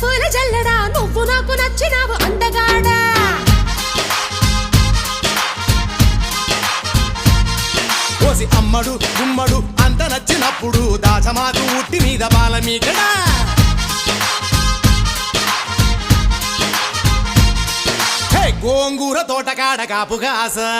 పూల జల్లడా నువ్వు నాకు నచ్చినావు అందగాడా. కోసి అమ్మడు గుమ్మడు అంత నచ్చినప్పుడు దాచమాకు ఉట్టి మీద బాలమీకడా గోంగూర తోటకాడ కాడ కాపు కాసా.